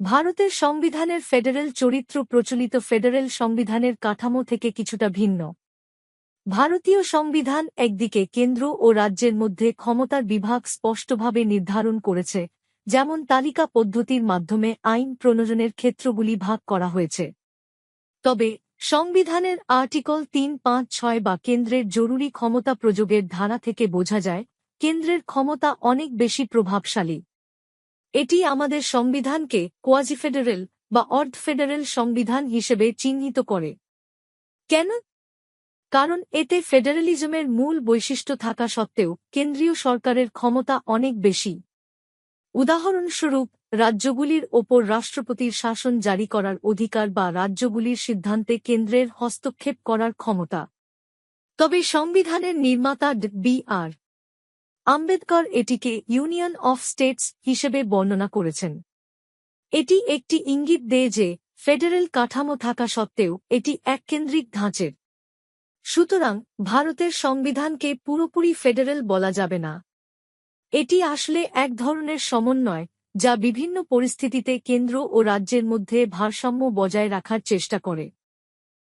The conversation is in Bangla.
ভারতের সংবিধানের ফেডারেল চরিত্র প্রচলিত ফেডারেল সংবিধানের কাঠামো থেকে কিছুটা ভিন্ন। ভারতীয় সংবিধান একদিকে কেন্দ্র ও রাজ্যের মধ্যে ক্ষমতার বিভাগ স্পষ্টভাবে নির্ধারণ করেছে, যেমন তালিকা পদ্ধতির মাধ্যমে আইন প্রণয়নের ক্ষেত্রগুলি ভাগ করা হয়েছে। তবে, সংবিধানের আর্টিকল তিন পাঁচ ছয় বা কেন্দ্রের জরুরি ক্ষমতা প্রযোগের ধারা থেকে বোঝা যায়, কেন্দ্রের ক্ষমতা অনেক বেশি প্রভাবশালী। এটি আমাদের সংবিধানকে কোয়াজি ফেডারেল বা অর্ধ ফেডারেল সংবিধান হিসেবে চিহ্নিত করে। কেন? কারণ এতে ফেডারেলিজমের মূল বৈশিষ্ট্য থাকা সত্ত্বেও কেন্দ্রীয় সরকারের ক্ষমতা অনেক বেশি। উদাহরণস্বরূপ, রাজ্যগুলির ওপর রাষ্ট্রপতির শাসন জারি করার অধিকার বা রাজ্যগুলির সিদ্ধান্তে কেন্দ্রের হস্তক্ষেপ করার ক্ষমতা। তবে সংবিধানের নির্মাতা বি আর আম্বেদকর এটিকে ইউনিয়ন অফ স্টেটস হিসেবে বর্ণনা করেছেন। এটি একটি ইঙ্গিত দেয় যে, ফেডারেল কাঠামো থাকা সত্ত্বেও এটি এককেন্দ্রিক ধাঁচের। সুতরাং, ভারতের সংবিধানকে পুরোপুরি ফেডারেল বলা যাবে না। এটি আসলে এক ধরনের সমন্বয়, যা বিভিন্ন পরিস্থিতিতে কেন্দ্র ও রাজ্যের মধ্যে ভারসাম্য বজায় রাখার চেষ্টা করে।